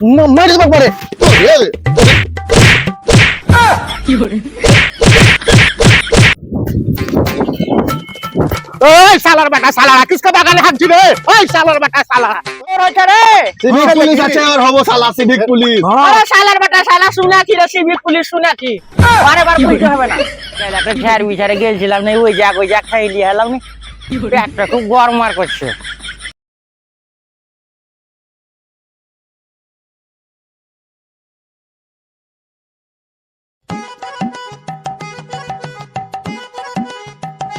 মারি দেবো পরে ওই শালার বেটা শালারা কিসকে বাগানে হাঁকছি রে? ওই শালার বেটা শালারা। তোর ওইটা রে? সিভিক পুলিশ আছে আর হব শালা সিভিক পুলিশ। আরে শালার বেটা শালা শুনা রে সিভিক পুলিশ শুনা বারে বার বলতে হবে না। একটা ঝাড় বিচারে গেছিলাম না ওই যাক ওই যাক খাইলি হেলাম নি। পেটটা খুব গরমার করছে।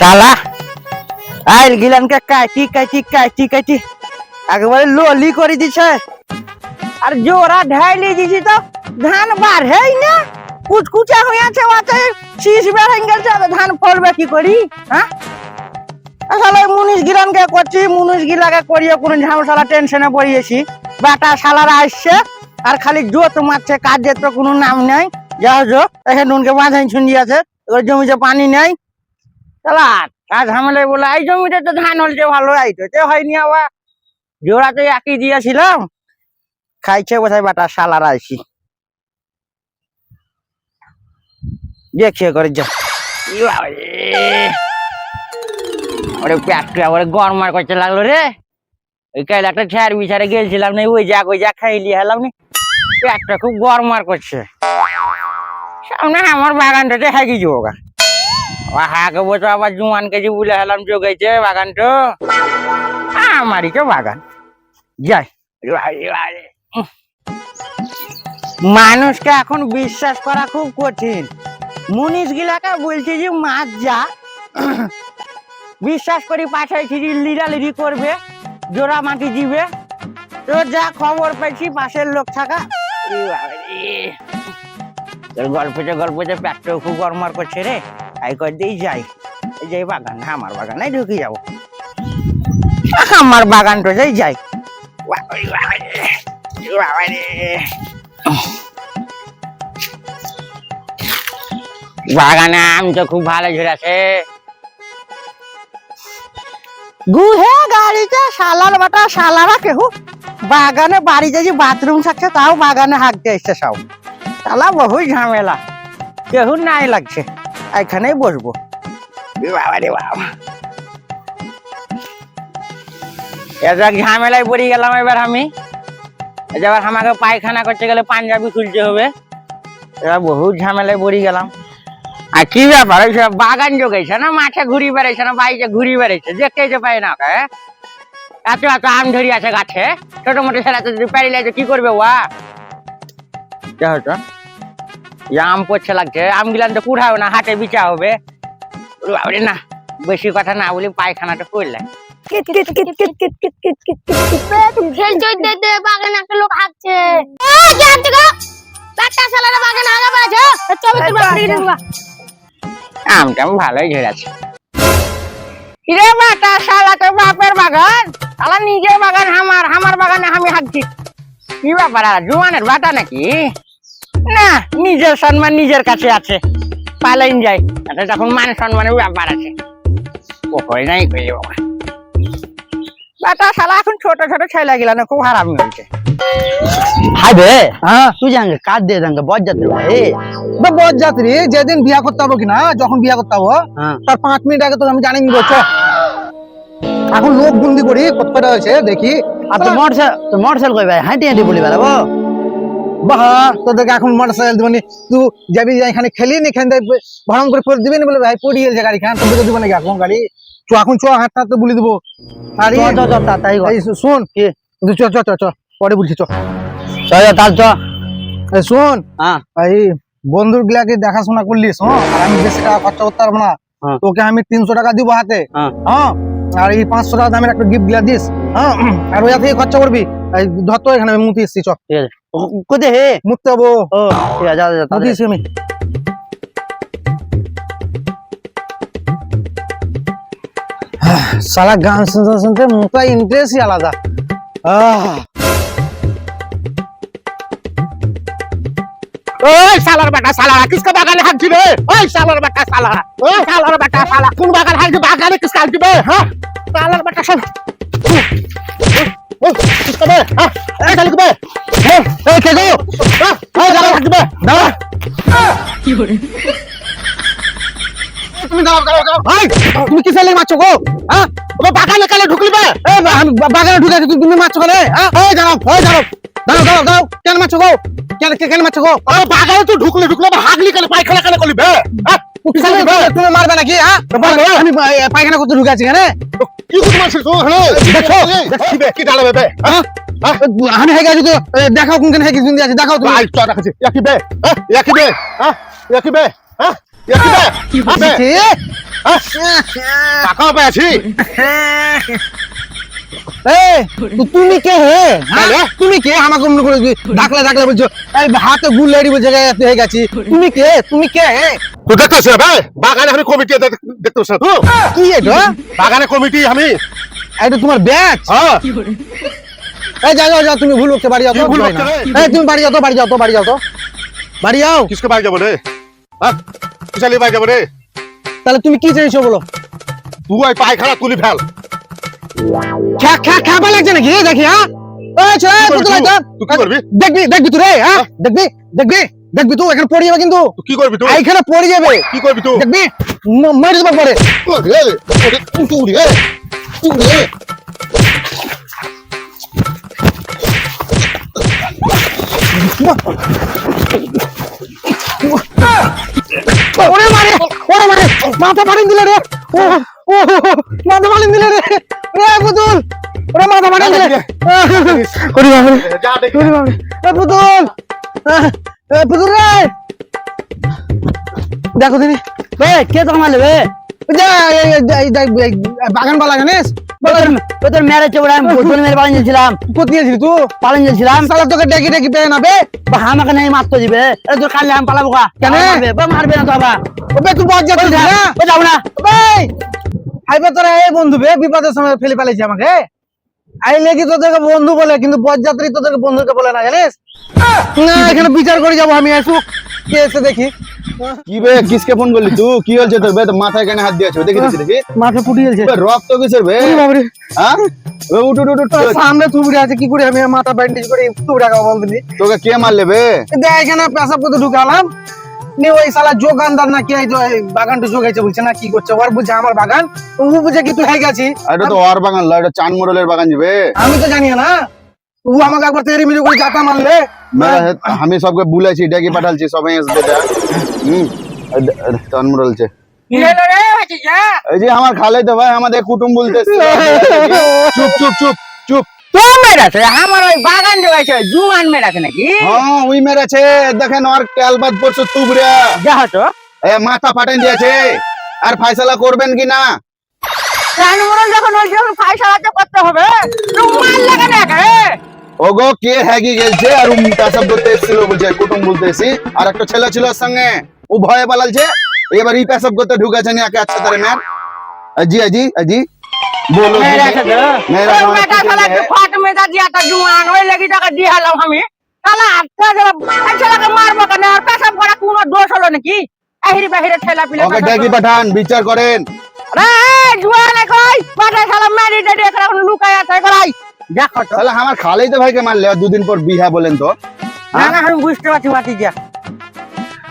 শালা আইল গিলানকে কাটি কাটি কাটি কাটি একেবারে লোলি করে দিছে। আর জোরা ঢাইলি দিছি তো, ধান বাড়েই না। কুচকুচা হয়ে আছে ওতে শীষ বেড়ে গেছে, আর ধান ফলবে কি করি হ্যাঁ? আসলে মুনিশ গিলানকে করছি, মুনিশ গিলাকে করিয়ে কোনো ঝামসালা টেনশনে পড়িয়েছি। বেটা শালারা আসছে, আর খালি জোত মারছে, কাজের তো কোনো নাম নেই। যা যো এখানে নুনকে বাঁধাই ছুঁড়ি আছে জমিতে পানি নেই। চালা কাজ ঝামেলায় বলে, এই জমিতে তো ধান হলছে, ভালো আইতো তে। হয়নি আবার। জোড়া তো একই দিয়েছিলাম। খাইছে বোধহয় বাটা শালারা আইছি দেখে করে যা। ওরে পেটটা ওরে গরমার করতে লাগল রে। ওই কাল একটা ঝাড় বিচারে গেছিলাম না, ওই যাক ওই যাক, খাইলি হেলাম নি। পেটটা খুব গরমার করছে। সামনে আমার বাগানটাতে হাগি যোগা হাগে বসে আবার জুয়ান কেজি বলে হেলাম যোগাইছে বাগানটা আমারই তো বাগান। যাই। মানুষকে এখন বিশ্বাস করা খুব কঠিন। মুনিশ গিলাকে বলছে যে, মাছ যা। বিশ্বাস করি পাঠাইছি যে লিরালিরি করবে, জোড়া মাটি দিবে। তো যা খবর পেয়েছি, পাশের লোক থাকা। গল্পতে গল্পতে পেটটাও খুব গরমার করছে রে। তাই কর দিয়ে যাই। এই যে বাগান আমার বাগানে ঢুকে যাব। আমার বাগানটা যাই যাই। বাবারে। বাগানে আম তো খুব ভালো ঝরেছে। গুহে গাড়িতে শালার বাটা, শালারা কেহু? বাগানে বাড়িতে যে বাথরুম থাকছে, তাও বাগানে হাঁকতে এসছে সব। শালা বহু ঝামেলা। কেহু নাই লাগছে। এখানেই বসবো। এ বাবা রে বাবা। এবার ঝামেলায় পড়ে গেলাম এবার আমি। এবার আমাকে পায়খানা করতে গেলে পাঞ্জাবি খুলতে হবে। এবার বহু ঝামেলায় পড়ে গেলাম। আর কি ব্যাপার, ওই বাগান জোগাইছে না? মাঠে ঘুরি বেড়াইছে না? বাইকে ঘুরি বেড়াইছে? দেখতেই তো পাই না এত এত আম ধরি আছে গাছে। ছোট মোটো ছেলে তো যদি পারিলে কি করবে ওয়া? কে আম পড়ছে লাগছে আমগুলান তো কুড়াও না হাতে বিচা হবে বাবরে না বেশি কথা না বলি পায়খানাটা করলে নিজের বাগান আমার বাগানে আমি হাঁকছি কি ব্যাপার জুয়ানের বাটা নাকি না নিজের সম্মান নিজের কাছে আছে। পালাইন যাই তখন মান সম্মানের ব্যাপার আছে। নাই বাবা। বাটা শালা এখন ছোট ছোট ছেলে গেল না খুব হারামি হয়েছে। হাইবে হ্যাঁ। তুই জানকে কাজ দিয়ে জানকে বজ্জাত্রী ভাই। বা বরযাত্রী যেদিন বিয়া করতে হব কিনা যখন বিয়া করতে হব হ্যাঁ। তার পাঁচ মিনিট আগে তো আমি জানি নিব এখন লোক বন্দি করি কত কটা হয়েছে দেখি। আর তুই মোটরসাইকেল তুই মোটরসাইকেল কই ভাই? হাঁটি হাঁটি বলি বেড়াবো। বাহ তোদেরকে এখন মোটর সাইকেল দিবনি তুই যাবি এখানে খেলি নি এখান ভরম করে পড়ে দিবি না বলে ভাই পড়ে গেছে গাড়ি খান তোদেরকে দিব নাকি এখন গাড়ি? চ এখন চ হাত হাতে বলে দিবো। শোন কি? তুই চ চ চ চ পরে বলছি চ। চ চ শোন হ্যাঁ। এই বন্ধুর গুলাকে দেখাশোনা করলিস হ্যাঁ? আর আমি বেশি টাকা খরচা করতে পারব না। হ্যাঁ। তোকে আমি তিনশো টাকা দিব হাতে। হ্যাঁ। হ্যাঁ? আর এই পাঁচশো টাকা দামের একটা গিফটগুলা দিস হ্যাঁ? আর ওই থেকে খরচা করবি। ধর তো এখানে আমি মুতি এসছি চ। ঠিক আছে। কোথায় হে? মুততে হব ঠিক আছে যা মুতি এসছি আমি। সারা গান শুনতে শুনতে মুখটা ইন্টারেস্টই আলাদা। আহ। ওই সালার বাটা সালারা কিসকা বাগানে হাত দিবে? ওই সালার বাটা সালারা ওই সালার বাটা সালা কোন বাগানে হাত দিবে? বাগানে কিসকা হাত দিবে? হ্যাঁ। সালার বাটা সালা তুমি দাও দাও দাও ভাই তুমি কিসের লাগে মারছো গো? হ্যাঁ? বাগানে কালে ঢুকলিবে আমি বাগানে ঢুকে তুমি মারছো কেন? হ্যাঁ? ওই দাঁড়াও। দাঁড়াও কেন মারছো গো? কেন কে- কেন মারছো গো? ও বাগানে তুই ঢুকলে ঢুকলে আবার হাগলি কালে পায়খানা কালে করলিবে হ্যাঁ? তুমি- মারবে নাকি হ্যাঁ? আমি পায়খানা করতে ঢুকে আছি কেন কি করতে মারছিস তুই হ্যাঁ দেখো কি ডালাবে বে হ্যাঁ? আমি আছি তো দেখাও কোন কেন হেগে শুনতে দেখাও তুমি। আই তো রাখছি হ্যাঁ? ইয়াকিবে হ্যাঁ? হ্যাঁ ইয়াকিবে হ্যাঁ? টাকা পেয়েছি এ, তো তুমি কে হে? হ্যাঁ? তুমি কে? আমাকে অমনি করে ডাকলে ডাকলে বলছো এই হাতে গুল বলছে হয়ে গেছি। তুমি কে? তুমি কে তুই দেখতেছ না বে বাগানে আমি কমিটি দেখতেছ তুই কি এটা? বাগানে কমিটি আমি। এটা তোমার ব্যাচ? হ্যাঁ। এই যাও যাও, যাও তুমি ভুল করতে বাড়ি যাও তো ভুল করতে এই তুমি বাড়ি যাও তো বাড়ি যাও তো বাড়ি যাও তো। বাড়ি যাও। কিসকে বাড়ি যাব রে? হ্যাঁ কিসালি বাড়ি যাব রে? তাহলে তুমি কি চাইছো বলো? তুই ওই পায়খানা তুলি ফেল। খা খা খাবা লাগছে নাকি দেখি হ্যাঁ ওই ছেলে কি করবি পুতুল তুই? আইতো। তুই কি করবি? দেখবি দেখবি তুই রে হ্যাঁ দেখবি দেখবি দেখবি তুই এখানে পড়ে যাবে কিন্তু তুই কি করবি তুই এইখানে পড়ে যাবে কি করবি তুই দেখবি ম- মেরে দেবো পরে ওরে, ওরে, তুই রে, তুই রে। ওরে মারে ওরে মারে মাথা মারিন দিলে রে ও ও মাথা মারিন দিলে রে রে পুতুল! ওরে মাথা মারিন দিলে। ওরে বাবা ওরে বাবা এ পুতুল! এ পুতুল রে! দেখো দিনি বে কে তো মারলে বে? বাগান বালা জানিস? তোর মেরেছে ওরা আমি বোতল মেরে পালিয়ে যাচ্ছিলাম কোথায় গেছিলি তুই? পালিয়ে যাচ্ছিলাম সালা তোকে ডেকে ডেকে পেয়ে নাবে বা? আমাকে নেই মারতে দিবে। এ তোর কালে আমি পালাবো কা কেন? মারবে? না তো আবার। ওবে তুই বজ যাচ্ছিস না? ও যাও না। ভাই আইবে তোরা এই বন্ধু বে বিপদের সময় ফেলে ফেলেছি আমাকে আইলে কি তোদেরকে বন্ধু বলে কিন্তু তোদেরকে বন্ধুকে বলে না জানিস? না এখানে বিচার করে যাব আমি আসুক কে এসে দেখি। কি বে কিসকে ফোন করলি তুই? কি তোর বে? তো মাথায় কেন হাত দিয়েছ দেখি দেখি দেখি। মাথা ফুটি গেছে। বে, রক্ত কিসের বে? বাবরে। হ্যাঁ বে, উঠ উঠ উঠ, উঠ সামনে আছে কি করে আমি মাথা ব্যান্ডেজ করে তোকে কে মারলে বে? দেখ এখানে পেশাব করতে ঢুকালাম। নি ওই শালা যোগানদার না কি এই বাগানটা যোগাইছে বলছে না কি করছে? ওর বুঝে আমার বাগান ও বুঝে কি তুই হয়ে গেছি এটা তো ওর বাগান লয় এটা চান মোড়লের বাগান যাবে আমি তো জানি না। ও আমাকে একবার তেরি মিলি করে চাতা মারলে। আমি সবকে বুলাইছি ডেকে পাঠালছি সবাই আসবে যা হুম চান মোড়লছে এই যে আমার খালে তো ভাই আমাদের কুটুম বলতেছে। চুপ চুপ চুপ চুপ। তো মেরেছে? আমার ওই বাগান জোগাইছে জুয়ান মেরেছে নাকি? হ্যাঁ ওই মেরেছে। দেখেন ওর কালবাদ পরশু তুবড়া। যা হতো। এ মাথা ফাটাই দিয়েছে। আর করবেন কি না? রানমরল যখন ওই যখন ফাইসালা তো করতে হবে? লাগে না কে ওগো কে হ্যাগি গেলছে? আর উম এসেছিল বলছে কুটুম বলতেছি আর একটা ছেলে ছিল সঙ্গে। ও ভয়ে পালালছে। এবার ই পেশাব করতে ঢুকেছে নি আচ্ছা তারে আজি আজি দোষ হলো নাকি? আহিরি বাহিরে ঠেলা পিলা ওকে ডেকে পাঠান বিচার করেন। রে জুয়ান কই পাটা শালা মেরি ডেডি এখন লুকায় আছে করাই দেখো আমার খালেই তো ভাইকে মারলে দুদিন পর বিহা বলেন তো। না না আমি বুঝতে পারছি বাতি যা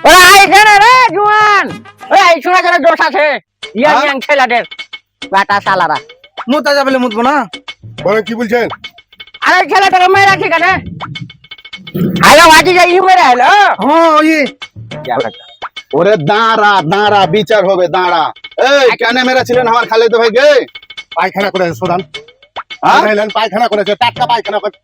ওরা আইখানে রে জুয়ান। ওই আই শোনা যারা দোষ আছে। ইয়াং হ্যাঁ? ইয়াং ছেলেদের। বাটা শালারা। মুতা যাবে মুতবো না। বলেন কি বলছেন? আরে ছেলেটাকে মেরে রাখি কেন? হ্যালো আজি যাই ইউ মেরে হ্যালো হ্যাঁ ওই ওরে দাঁড়া দাঁড়া বিচার হবে দাঁড়া। এই কেন মেরেছিলেন আমার খালে তো ভাইকে? পায়খানা করে সোদান? পায়খানা করেছে টাটকা পায়খানা করে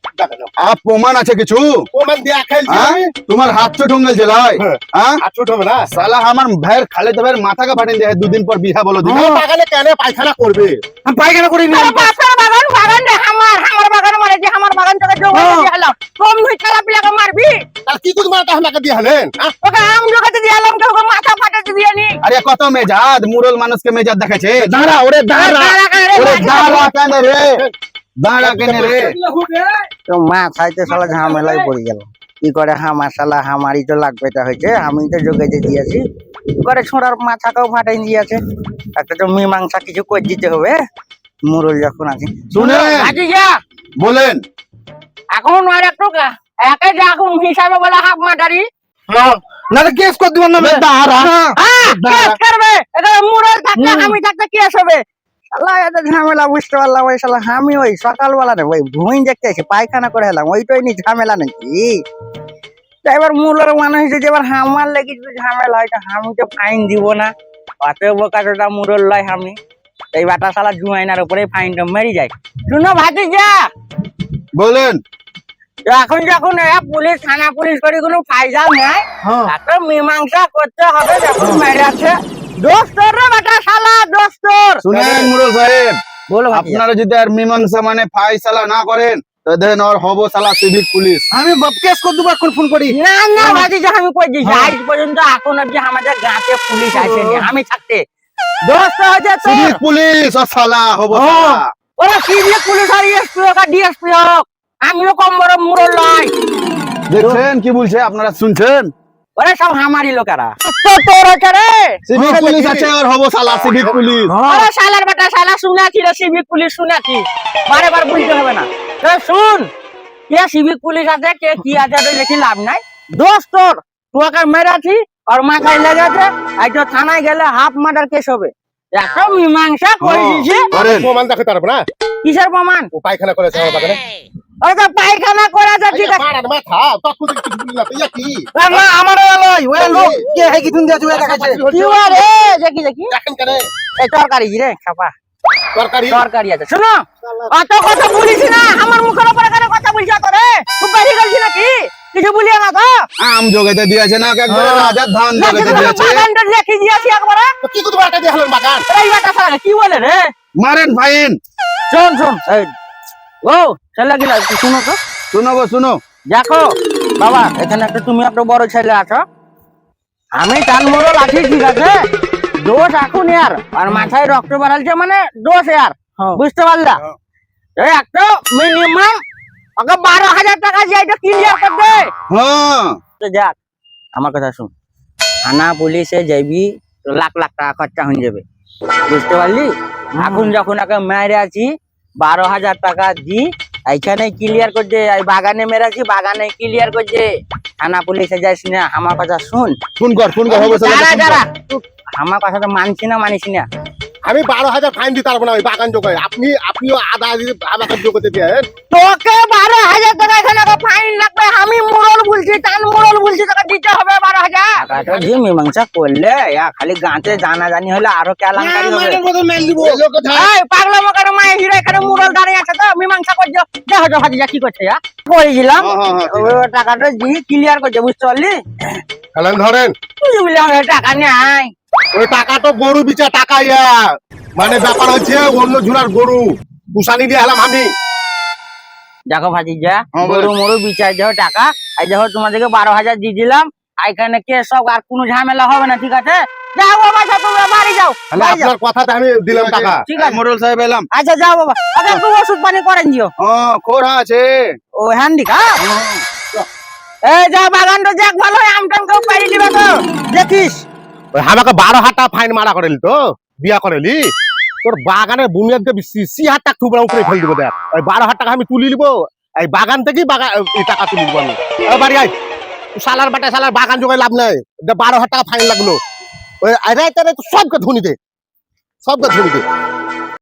আপ প্রমাণ আছে কিছু? প্রমাণ দিয়ে খেলছি হ্যাঁ? তোমার হাত চোট হয়ে হ্যাঁ। হ্যাঁ? ছোট হবে না? সালা আমার ভাইয়ের খালে তো ভাইয়ের মাথাকে ফাটিয়ে দিয়ে দুদিন পর বিহা বলো দিন বাগানে কেন পায়খানা করবে? আমি পায়খানা করে আরে বাপের বাগান বাগান রে আমার আমার বাগান মারে যে আমার বাগান থেকে জোগাড় হ্যাঁ। দিয়ে হলাম কম ধুই খেলা পিলাকে মারবি। তাহলে কি করে মারতে আমাকে দিয়ে হলেন? হ্যাঁ? ওকে আম জোগাতে দিয়ে আরে কত মেজাজ? মুরল মানুষকে মেজাজ দেখাচ্ছে। দাঁড়া ওরে দাঁড়া। ওরে দাঁড়া। কেন রে? দাঁড়া কেন রে? তো মা খাইতে শালা ঝামেলায় পড়ে গেল। কি করে হামার শালা হামারই তো লাগবে তা হয়েছে আমি তো যোগাইতে দিয়েছি। কি করে ছোড়ার মাথাকেও ফাটাই দিয়েছে? একটা তো মীমাংসা কিছু করে দিতে হবে। মুরল যখন আছে। শুনে। বলেন। এখন আর একটু একে যখন হিসাবে বলে হাফ মাটারি। না তো কেস করে দিবেন না দাঁড়া। হ্যাঁ, কেস করবে। এটা আমি থাকতে কেস হবে। শালা ঝামেলা বুঝতে পারলাম ওই শালা আমি ওই সকালবেলা রে ওই ভুঁই দেখতে এসে পায়খানা করে এলাম। ওইটাই নি ঝামেলা নাকি এবার মূলের মানুষ এবার হামার লেগে যদি ঝামেলা হয় তা আমি তো ফাইন দিব না। অতএব বোকাটা মুরল লয় আমি। এই বাটা শালা জুয়াইনার উপরে ফাইনটা মেরে যায়। শুনো ভাতি যা বলেন। এখন যখন এ পুলিশ থানা পুলিশ করে কোনো ফায়দা নেই হ্যাঁ। একটা মীমাংসা করতে হবে যখন মেরে আছে দোস্তর রে বেটা শালা দোস্তর। শুনেন মুরল সাহেব বলো আপনারা যদি আর মীমাংসা মানে ফাইসালা না করেন দেখেন ওর হব সালা সিভিক পুলিশ। আমি কেস করে ফোন করি। না না ভাতিজা আমি কই দিছি আজ পর্যন্ত এখন অব্দি আমাদের গাঁতে পুলিশ আসেনি আমি থাকতে। দোস্ত হচ্ছে তোর সিভিক পুলিশ ও সালা হব সালা ওরা সিভিক পুলিশ আর এসপি হোক আর ডিএসপি হোক। আমিও কম বড় মুরল নয়। দেখছেন? কি বলছে? আপনারা শুনছেন? ওরা সব আমারই লোকেরা। সিভিক পুলিশ আছে আর হব সালা সিভিক পুলিশ। আরে শালার বেটা শালা শুনেছি রে সিভিক পুলিশ শুনেছি বারে বার বুঝতে হবে না। তো শুন কে সিভিক পুলিশ আছে কে কি আছে তো দেখি লাভ নাই। দোষ তোর। মেরেছি আর মাথায় লেগেছে। এই তো থানায় গেলে হাফ মার্ডার কেস হবে। একটা মীমাংসা করে দিয়েছি প্রমাণ না? কিসের প্রমাণ? ও পায়খানা করেছে আমার বাগানে। ওই তো পায়খানা করেছে ঠিক আছে। মারার মাথা তখন কিছু বুঝলি না তো ইয়া কি না আমার লয় ওই লোক কে হে কি তুমি দিয়েছ ওই দেখাচ্ছে? কি রে দেখি দেখি। দেখেন কেন। এই তরকারি রে খাপা। তরকারি? তরকারি আছে। শোনো অত কথা বলিস না আমার মুখের উপরে কেন কথা বলছিস তো রে? খুব বেশি নাকি? কিছু বলিও না তো। আম জগাইতে দিয়েছে না একবারে রাজার ধান নাকি দিয়েছে। বাগানটা লেখি দিয়েছি একবারে। কি করতে দিয়ে হলেন বাগান? এই বেটা শালা কি বলে রে? মারেন ফাইন শোন শোন এই ও ছেলে গিলা শুনো তো। শুনো গো শুনো। দেখো বাবা এখানে একটা তুমি একটা বড় ছেলে আছো। আমি টান মোড়ল আছি ঠিক আছে? দোষ এখন ইয়ার আর মাথায় রক্ত বাড়ালছে মানে দোষ আর বুঝতে পারলা? এই একটা মিনিমাম ওকে বারো হাজার টাকা যে এটা ক্লিয়ার করবে হ্যাঁ। তো যাক আমার কথা শুন। থানা পুলিশে যাবি তো লাখ লাখ টাকা খরচা হয়ে যাবে। বুঝতে পারলি? এখন যখন একে মেরে আছি বারো হাজার টাকা দি এইখানে ক্লিয়ার করছে এই বাগানে মেরেছি বাগানে ক্লিয়ার করছে থানা পুলিশে যাইস না আমার কথা শুন। ফোন কর ফোন কর হব যারা যারা আমার কথা তো মানছি না মানিস না। আমি বারো হাজার ফাইন দিতে পারব না ওই বাগান জোগায় আপনি আপনিও আধা আমাকে জোগাতে দিয়ে তোকে বারো হাজার টাকা এখানে ফাইন লাগবে। আমি মোড়ল বলছি টান মোড়ল বলছি তোকে দিতে হবে বারো হাজার। টাকাটা দিয়ে মীমাংসা করলে ইয়া খালি গাঁতে জানা জানি হলে আরও কেলাঙ্কারি হবে? এই পাগলা মকার মায়ে হিরো এখানে মুরল দাঁড়িয়ে আছে তো মীমাংসা করছ। যা হজো ভাজিয়া কি করছে ইয়া করেছিলাম। হ্যাঁ, হ্যাঁ, হ্যাঁ, টাকাটা দিয়ে ক্লিয়ার করছে বুঝতে পারলি? খেলেন ধরেন। তুই বলি আমার টাকা নাই। ওই টাকা তো গরু বিচা টাকা ইয়া। মানে ব্যাপার হচ্ছে অন্য ঝুলার গরু। উসানি দিয়ে হলাম আমি। দেখো ভাজিজা যা বলো। গরু মরু বিচার যাও টাকা। এই দেখো তোমাদেরকে বারো হাজার দিয়ে দিলাম। আর এখানে কে সব আর কোনো ঝামেলা হবে না ঠিক আছে? যাও বাবা যাও তোমরা বাড়ি যাও। যাও আপনার কথাতে আমি দিলাম টাকা। ঠিক আছে। মোরল সাহেব এলাম। আচ্ছা যাও বাবা। আচ্ছা একটু ওষুধ পানি করেন দিও। ও খোরা আছে। ও হ্যান্ডিক্যাপ এই যা বাগানটা যাক ভালো হয় আমটাম কেউ পারি দিবে তো। দেখিস। আমাকে বারো টাকা ফাইন মারা করেলি তো, বিয়া করেলি? তোর বাগানে বুনিয়াদ সি হাজার টাকা উপরে ফেল দিব দেখ। ওই বারো হাজার টাকা আমি তুলি নিবো, এই বাগান থেকেই বাগান টাকা তুলি নিবো আমি। বাড়ি আয়। সালার বাটা সালার বাগান জোগাই লাভ নাই। বারো হাজার টাকা ফাইন লাগল। ওই আরে সবকে ধুনি দে। সবকে ধুনি দে।